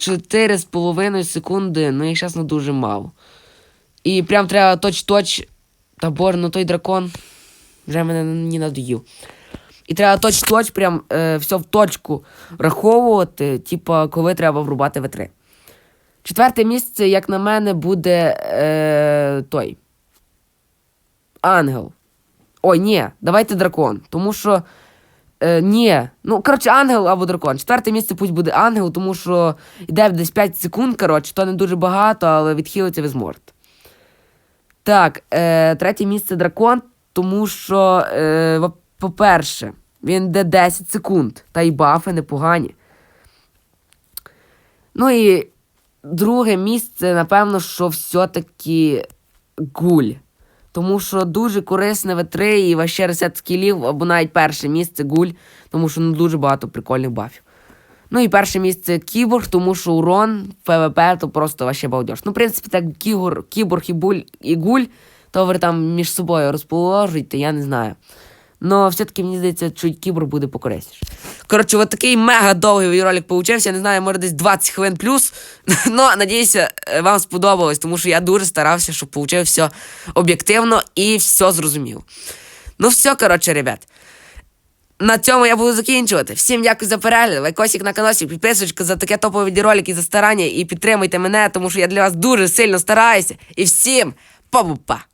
4,5 секунди, ну, якщо чесно, дуже мало. І прям треба точ-точ. Та боже, ну той дракон вже мене не надоїв. І треба точ-точ, прям е, все в точку враховувати, типа, коли треба врубати В3. Четверте місце, як на мене, буде е, той. Ангел. Ой, ні, давайте дракон. Тому що. Е, ні. Ну, коротше, ангел або дракон. Четверте місце пусть буде ангел, тому що йде десь 5 секунд, коротше, то не дуже багато, але відхилиться ви зможете. Так, е, третє місце дракон, тому що, е, по-перше, він йде 10 секунд, та й бафи непогані. Ну і друге місце, напевно, що все-таки гуль. Тому що дуже корисне В3 і ваще ресет скілів, або навіть перше місце гуль, тому що ну, дуже багато прикольних бафів. Ну і перше місце кіборг, тому що урон, ПВП, то просто ваще балдеж. Ну, в принципі, так кігор, кіборг і, буль, і гуль, то ви там між собою розположуйте, я не знаю. Но все-таки мені здається, що кіборг буде покорисніше. Коротше, от такий мега довгий відеоролик получився. Я не знаю, може десь 20 хвилин плюс. Ну, надіюся, вам сподобалось, тому що я дуже старався, щоб получив все об'єктивно і все зрозуміло. Ну, все, коротше, ребят. На цьому я буду закінчувати. Всім дякую за перегляд. Лайкосик на каналі, підписочка за таке топове відеоролики, за старання і підтримуйте мене, тому що я для вас дуже сильно стараюся. І всім па-па-па!